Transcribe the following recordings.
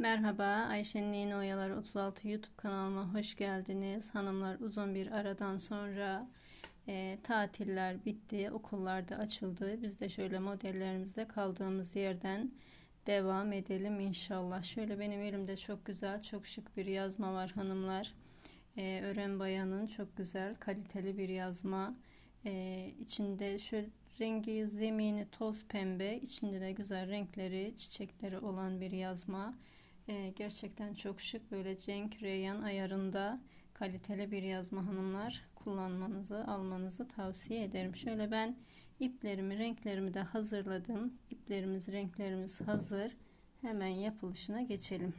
Merhaba, Ayşe'nin Yeni Oyalar 36 YouTube kanalıma hoş geldiniz. Hanımlar uzun bir aradan sonra e, tatiller bitti, okullar da açıldı. Biz de şöyle modellerimize kaldığımız yerden devam edelim inşallah. Şöyle benim elimde çok güzel, çok şık bir yazma var hanımlar. E, Ören Bayan'ın çok güzel, kaliteli bir yazma. E, içinde şöyle rengi zemini toz pembe, içinde de güzel renkleri, çiçekleri olan bir yazma. Ee, gerçekten çok şık böyle cenk reyan ayarında kaliteli bir yazma hanımlar kullanmanızı almanızı tavsiye ederim. Şöyle ben iplerimi renklerimi de hazırladım. İplerimiz renklerimiz hazır. Hemen yapılışına geçelim.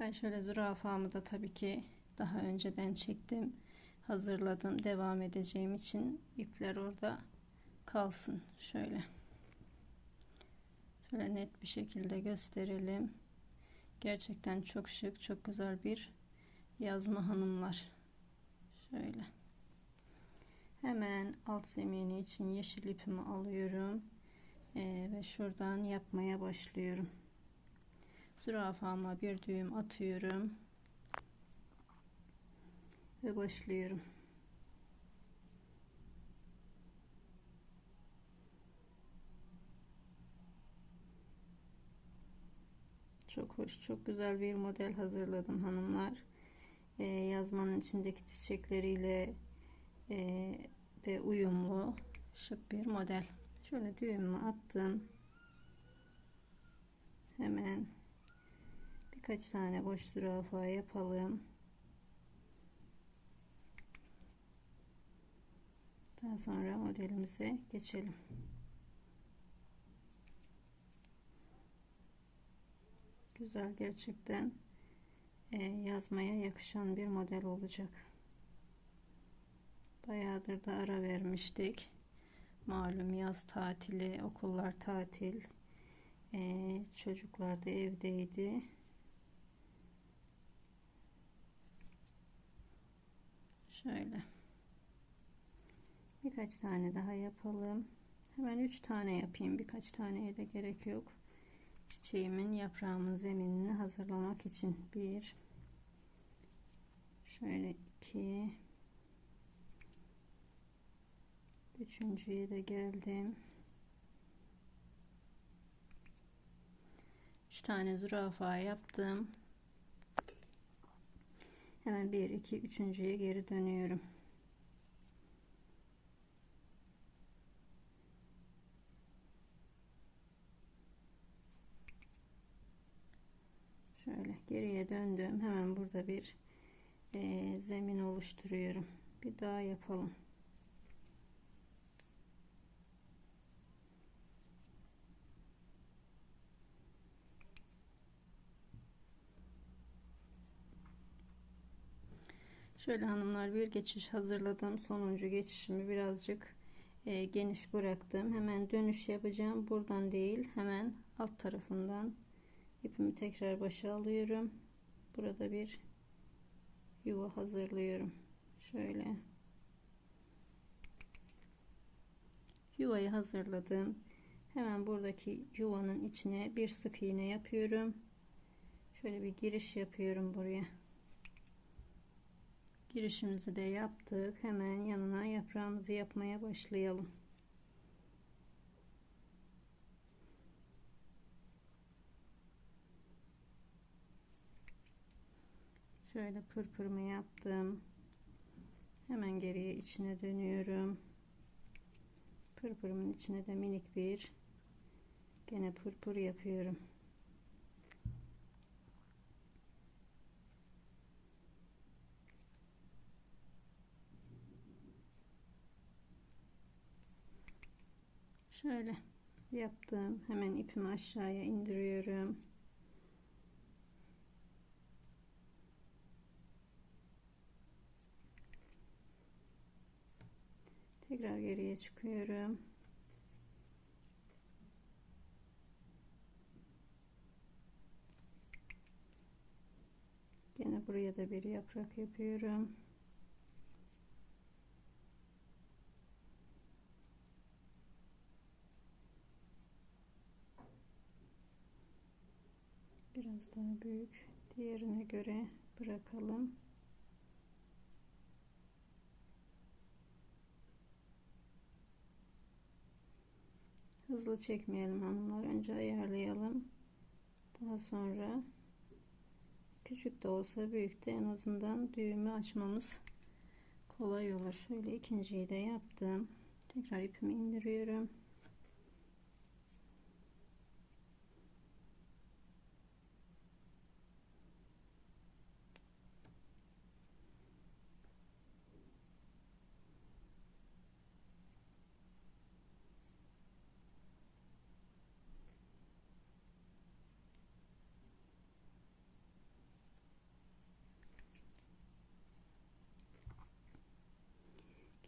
Ben şöyle zürafamı da tabii ki daha önceden çektim. Hazırladım. Devam edeceğim için ipler orada kalsın. Şöyle. Şöyle net bir şekilde gösterelim. Gerçekten çok şık, çok güzel bir yazma hanımlar. Şöyle. Hemen alt zemini için yeşil ipimi alıyorum. Ee, ve şuradan yapmaya başlıyorum. Zürafama bir düğüm atıyorum. Ve başlıyorum. Çok hoş, çok güzel bir model hazırladım hanımlar. Ee, yazmanın içindeki çiçekleriyle e, de uyumlu, şık bir model. Şöyle düğümümü attım. Hemen birkaç tane boş zürafa yapalım. Daha sonra modelimize geçelim. Güzel gerçekten e, yazmaya yakışan bir model olacak. Bayağıdır da ara vermiştik. Malum yaz tatili, okullar tatil. E, çocuklar da evdeydi. Şöyle. Birkaç tane daha yapalım. Hemen üç tane yapayım. Birkaç taneye de gerek yok çiçeğimin yaprağımın zeminini hazırlamak için. Bir. Şöyle iki. Üçüncüye de geldim. Üç tane zürafa yaptım. Hemen bir iki üçüncüye geri dönüyorum şöyle geriye döndüm hemen burada bir e, zemin oluşturuyorum bir daha yapalım Şöyle hanımlar bir geçiş hazırladım. Sonuncu geçişimi birazcık e, geniş bıraktım. Hemen dönüş yapacağım. Buradan değil hemen alt tarafından ipimi tekrar başa alıyorum. Burada bir yuva hazırlıyorum. Şöyle. Yuvayı hazırladım. Hemen buradaki yuvanın içine bir sık iğne yapıyorum. Şöyle bir giriş yapıyorum buraya. Girişimizi de yaptık. Hemen yanına yaprağımızı yapmaya başlayalım şöyle pırpırımı yaptım. Hemen geriye içine dönüyorum. Pırpırımın içine de minik bir gene pırpır yapıyorum. Şöyle yaptım. Hemen ipimi aşağıya indiriyorum tekrar geriye çıkıyorum. Yine buraya da bir yaprak yapıyorum. Biraz daha büyük. Diğerine göre bırakalım hızlı çekmeyelim hanımlar. Önce ayarlayalım. Daha sonra küçük de olsa büyük de en azından düğümü açmamız kolay olur. Şöyle ikinciyi de yaptım. Tekrar ipimi indiriyorum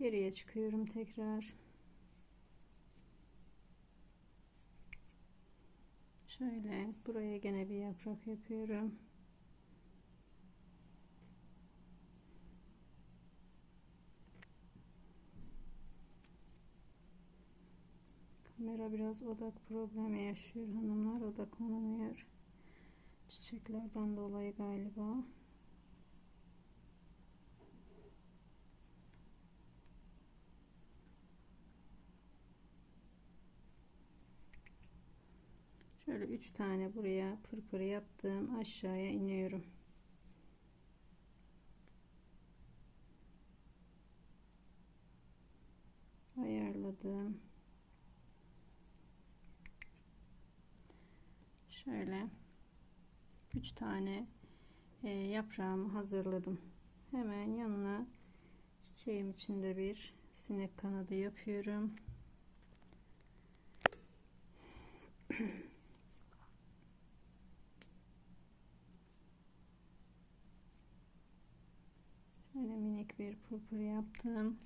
geriye çıkıyorum tekrar. Şöyle buraya gene bir yaprak yapıyorum. Kamera biraz odak problemi yaşıyor hanımlar odaklanamıyor çiçeklerden dolayı galiba Şöyle üç tane buraya pırpır yaptım. Aşağıya iniyorum. Ayarladım. Şöyle üç tane e, yaprağımı hazırladım. Hemen yanına çiçeğim içinde bir sinek kanadı yapıyorum. Şöyle minik bir purpur yaptım.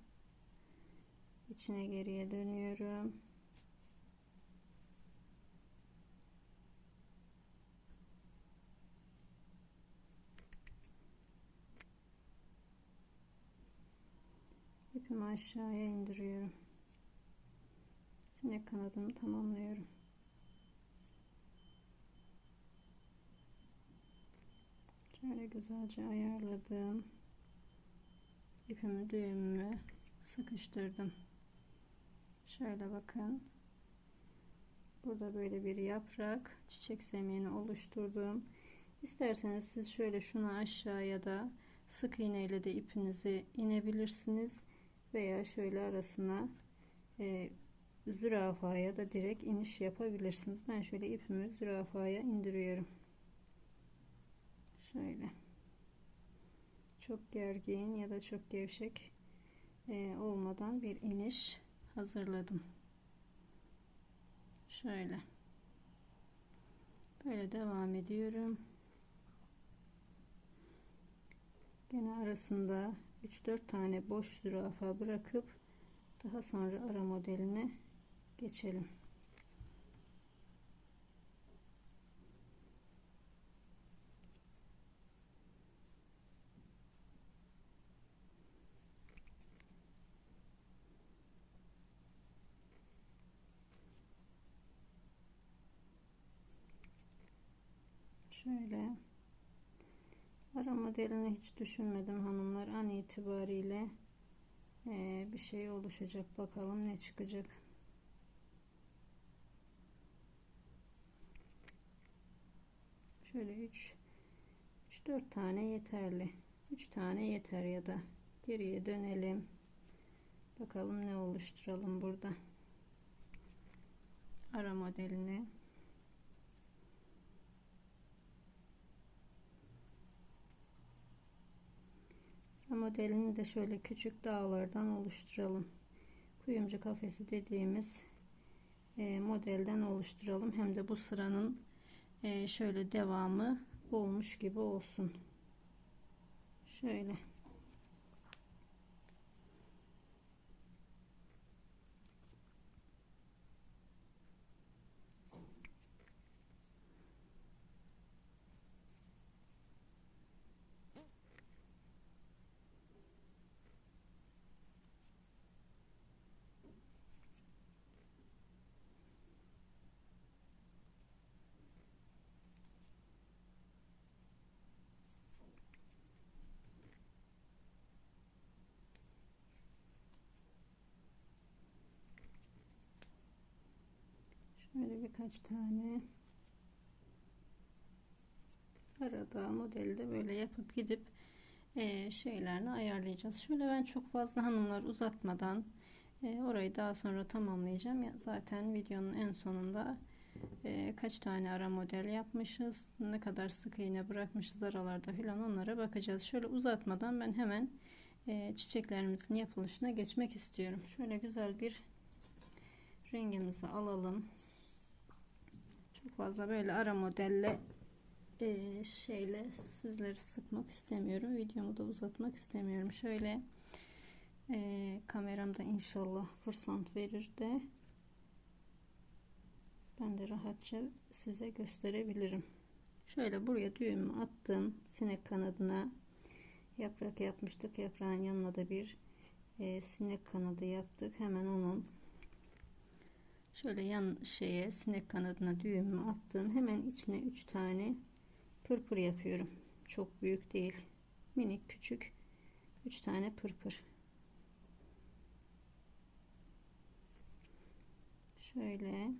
İçine geriye dönüyorum. İpimi aşağıya indiriyorum. Sinek kanadımı tamamlıyorum. Şöyle güzelce ayarladım ipimi düğümümü sıkıştırdım. Şöyle bakın. Burada böyle bir yaprak çiçek zemini oluşturdum. İsterseniz siz şöyle şunu aşağıya da sık iğne ile de ipinizi inebilirsiniz veya şöyle arasına e, zürafaya da direkt iniş yapabilirsiniz. Ben şöyle ipimi zürafaya indiriyorum. Şöyle çok gergin ya da çok gevşek e, olmadan bir iniş hazırladım. Şöyle. Böyle devam ediyorum. Gene arasında 3-4 tane boş zürafa bırakıp daha sonra ara modeline geçelim. Şöyle ara modelini hiç düşünmedim hanımlar. An itibariyle ee, bir şey oluşacak. Bakalım ne çıkacak. Şöyle 3 3 4 tane yeterli. 3 tane yeter ya da geriye dönelim. Bakalım ne oluşturalım burada. Ara modelini modelini de şöyle küçük dağlardan oluşturalım. Kuyumcu kafesi dediğimiz e, modelden oluşturalım. Hem de bu sıranın e, şöyle devamı olmuş gibi olsun. Şöyle. Birkaç tane arada modeli de böyle yapıp gidip e, şeylerini ayarlayacağız. Şöyle ben çok fazla hanımlar uzatmadan e, orayı daha sonra tamamlayacağım. Ya, zaten videonun en sonunda e, kaç tane ara model yapmışız, ne kadar sık iğne bırakmışız aralarda filan onlara bakacağız. Şöyle uzatmadan ben hemen e, çiçeklerimizin yapılışına geçmek istiyorum. Şöyle güzel bir rengimizi alalım. Çok fazla böyle ara modelle e, şeyle sizleri sıkmak istemiyorum. Videomu da uzatmak istemiyorum. Şöyle e, kameramda inşallah fırsat verir de ben de rahatça size gösterebilirim. Şöyle buraya düğümü attım. Sinek kanadına yaprak yapmıştık. Yaprağın yanına da bir e, sinek kanadı yaptık. Hemen onun şöyle yan şeye sinek kanadına düğümü attım. Hemen içine 3 tane pırpır yapıyorum. Çok büyük değil. Minik küçük 3 tane pırpır. Şöyle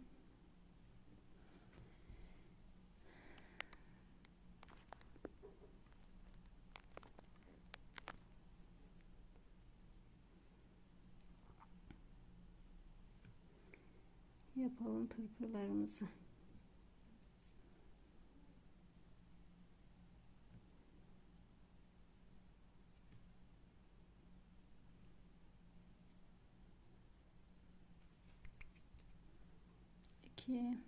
yapalım pırpırlarımızı. İki.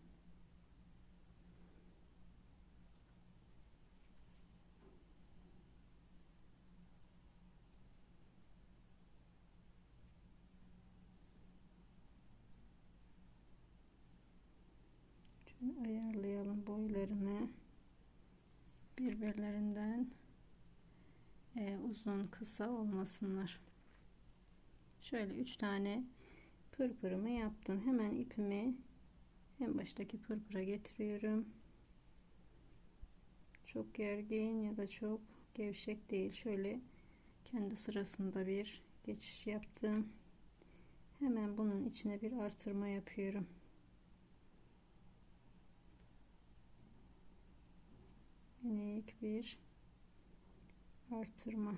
ayarlayalım boylarını birbirlerinden e, uzun kısa olmasınlar. Şöyle üç tane pırpırımı yaptım. Hemen ipimi en baştaki pırpıra getiriyorum. Çok gergin ya da çok gevşek değil. Şöyle kendi sırasında bir geçiş yaptım. Hemen bunun içine bir artırma yapıyorum minik bir artırma.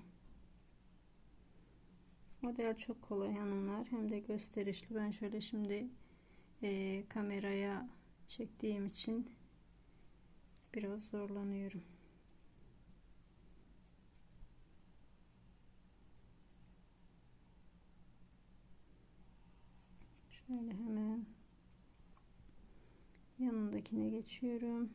Model çok kolay hanımlar. Hem de gösterişli. Ben şöyle şimdi e, kameraya çektiğim için biraz zorlanıyorum. Şöyle hemen yanındakine geçiyorum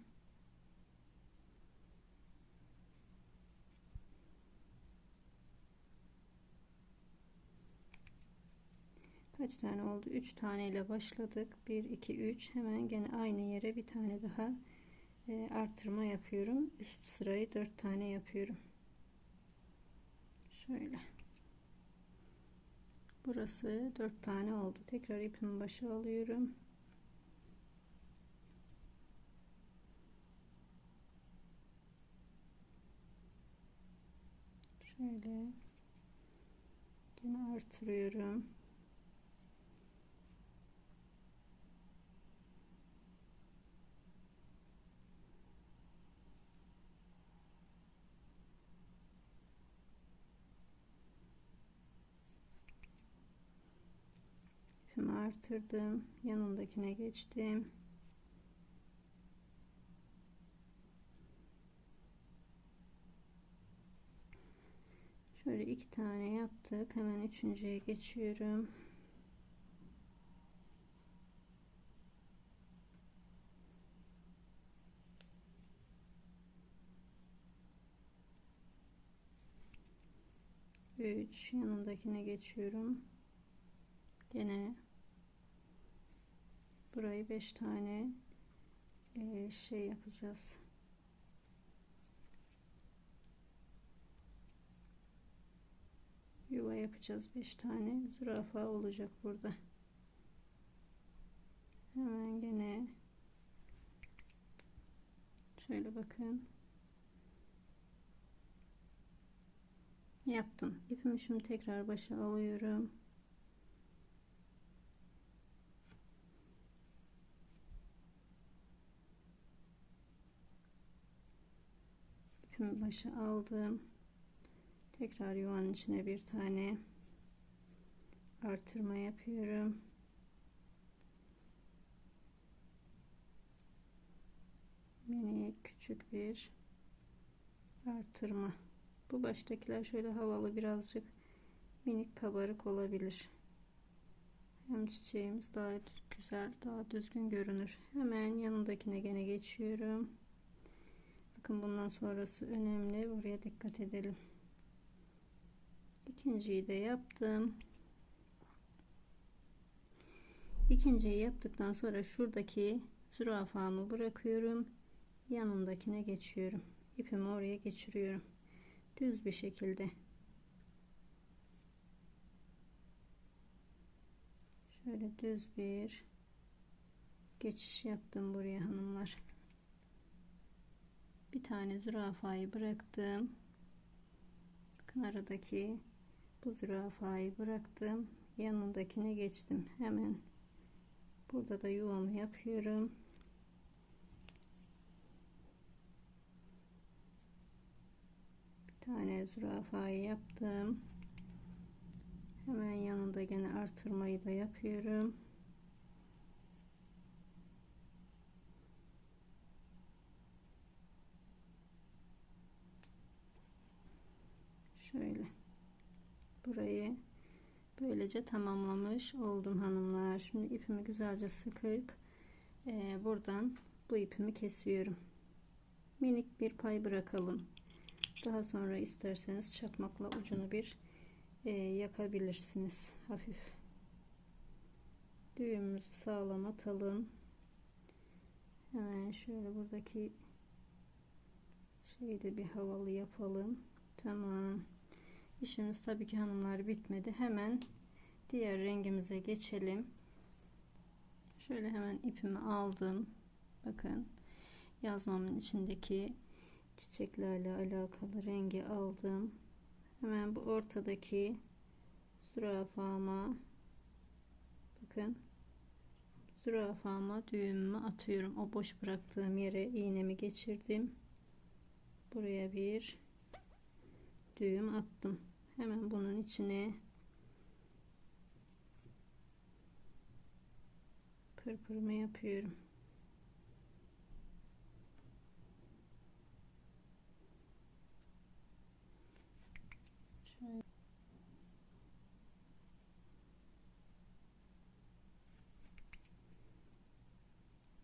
kaç tane oldu? 3 tane ile başladık. 1 2 3 hemen gene aynı yere bir tane daha e, artırma yapıyorum. Üst sırayı 4 tane yapıyorum. Şöyle. Burası 4 tane oldu. Tekrar ipimi başa alıyorum. Şöyle. Yine artırıyorum ipimi artırdım yanındakine geçtim. Şöyle iki tane yaptık hemen üçüncüye geçiyorum. Üç yanındakine geçiyorum. Gene burayı 5 tane e, şey yapacağız. Yuva yapacağız 5 tane. Zürafa olacak burada. Hemen gene şöyle bakın. Yaptım. İpimi şimdi tekrar başa alıyorum ipimi başı aldım. Tekrar yuvanın içine bir tane artırma yapıyorum. Minik küçük bir artırma. Bu baştakiler şöyle havalı birazcık minik kabarık olabilir. Hem çiçeğimiz daha güzel, daha düzgün görünür. Hemen yanındakine gene geçiyorum. Bakın bundan sonrası önemli. Buraya dikkat edelim. İkinciyi de yaptım. İkinciyi yaptıktan sonra şuradaki zürafamı bırakıyorum. Yanındakine geçiyorum. İpimi oraya geçiriyorum. Düz bir şekilde. Şöyle düz bir geçiş yaptım buraya hanımlar. Bir tane zürafayı bıraktım. Bakın aradaki bu zürafayı bıraktım. Yanındakine geçtim. Hemen burada da yuvamı yapıyorum. Bir tane zürafayı yaptım. Hemen yanında gene artırmayı da yapıyorum. Şöyle. Burayı böylece tamamlamış oldum hanımlar. Şimdi ipimi güzelce sıkıp e, buradan bu ipimi kesiyorum. Minik bir pay bırakalım. Daha sonra isterseniz çakmakla ucunu bir e, yakabilirsiniz hafif düğümümüzü sağlam atalım hemen şöyle buradaki şeyi de bir havalı yapalım tamam işimiz tabii ki hanımlar bitmedi. Hemen diğer rengimize geçelim. Şöyle hemen ipimi aldım. Bakın yazmamın içindeki çiçeklerle alakalı rengi aldım. Hemen bu ortadaki zürafama bakın zürafama düğümümü atıyorum. O boş bıraktığım yere iğnemi geçirdim. Buraya bir düğüm attım hemen bunun içine pırpırımı yapıyorum.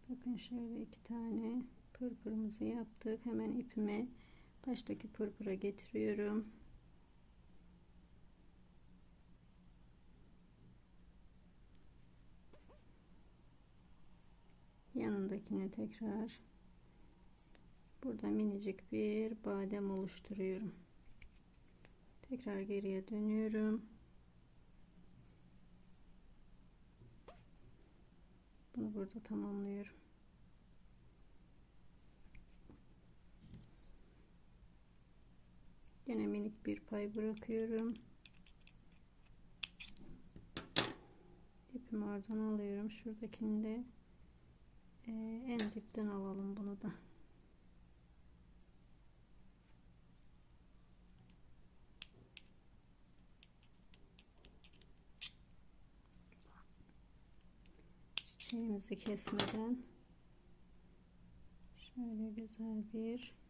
Bakın şöyle iki tane pırpırımızı yaptık. Hemen ipime baştaki pırpıra getiriyorum. Yanındakine tekrar burada minicik bir badem oluşturuyorum. Tekrar geriye dönüyorum. Bunu burada tamamlıyorum. Yine minik bir pay bırakıyorum. İpimi oradan alıyorum. Şuradakini de e, en dipten alalım bunu da. çiçeğimizi kesmeden şöyle güzel bir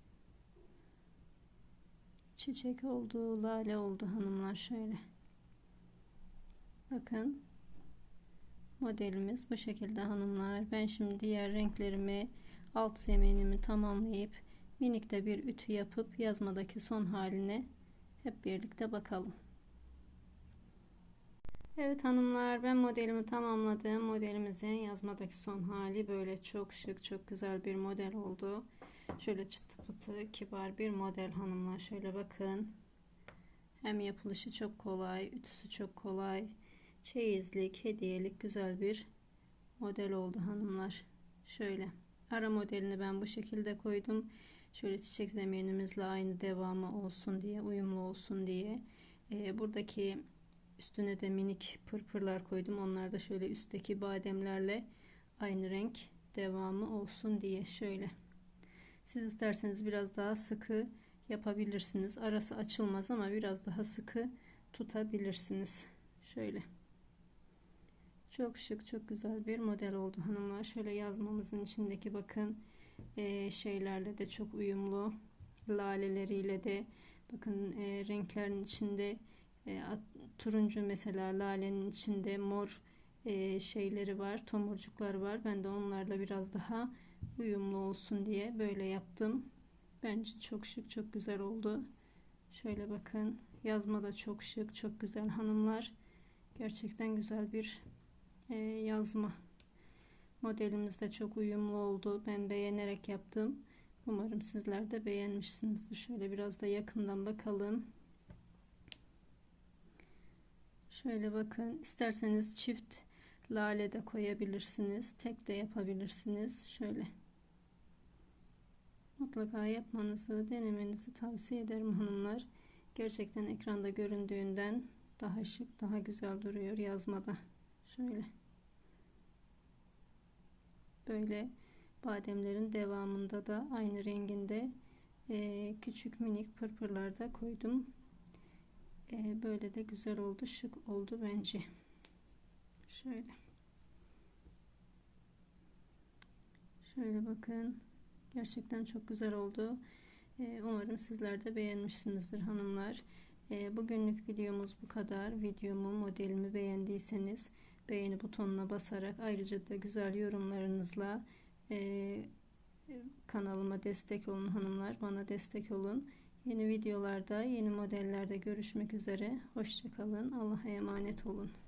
çiçek oldu lale oldu hanımlar şöyle bakın modelimiz bu şekilde hanımlar ben şimdi diğer renklerimi alt zeminimi tamamlayıp minik de bir ütü yapıp yazmadaki son haline hep birlikte bakalım Evet hanımlar ben modelimi tamamladım. Modelimizin yazmadaki son hali böyle çok şık çok güzel bir model oldu. Şöyle çıtı pıtı kibar bir model hanımlar. Şöyle bakın. Hem yapılışı çok kolay, ütüsü çok kolay. Çeyizlik, hediyelik güzel bir model oldu hanımlar. Şöyle ara modelini ben bu şekilde koydum. Şöyle çiçek zeminimizle aynı devamı olsun diye, uyumlu olsun diye. Ee, buradaki Üstüne de minik pırpırlar koydum. Onlar da şöyle üstteki bademlerle aynı renk devamı olsun diye şöyle. Siz isterseniz biraz daha sıkı yapabilirsiniz. Arası açılmaz ama biraz daha sıkı tutabilirsiniz. Şöyle. Çok şık, çok güzel bir model oldu hanımlar. Şöyle yazmamızın içindeki bakın e, şeylerle de çok uyumlu. Laleleriyle de bakın e, renklerin içinde e, at, turuncu mesela lalenin içinde mor e, şeyleri var, tomurcuklar var. Ben de onlarla biraz daha uyumlu olsun diye böyle yaptım. Bence çok şık, çok güzel oldu. Şöyle bakın. Yazma da çok şık, çok güzel hanımlar. Gerçekten güzel bir e, yazma. Modelimiz de çok uyumlu oldu. Ben beğenerek yaptım. Umarım sizler de beğenmişsinizdir. Şöyle biraz da yakından bakalım. Şöyle bakın. isterseniz çift lale de koyabilirsiniz. Tek de yapabilirsiniz. Şöyle. Mutlaka yapmanızı, denemenizi tavsiye ederim hanımlar. Gerçekten ekranda göründüğünden daha şık, daha güzel duruyor yazmada. Şöyle. Böyle bademlerin devamında da aynı renginde e, küçük minik pırpırlar da koydum. E, böyle de güzel oldu, şık oldu bence. Şöyle. Şöyle bakın. Gerçekten çok güzel oldu. E, umarım sizler de beğenmişsinizdir hanımlar. E, bugünlük videomuz bu kadar. Videomu, modelimi beğendiyseniz beğeni butonuna basarak ayrıca da güzel yorumlarınızla e, kanalıma destek olun hanımlar. Bana destek olun. Yeni videolarda, yeni modellerde görüşmek üzere. Hoşçakalın. Allah'a emanet olun.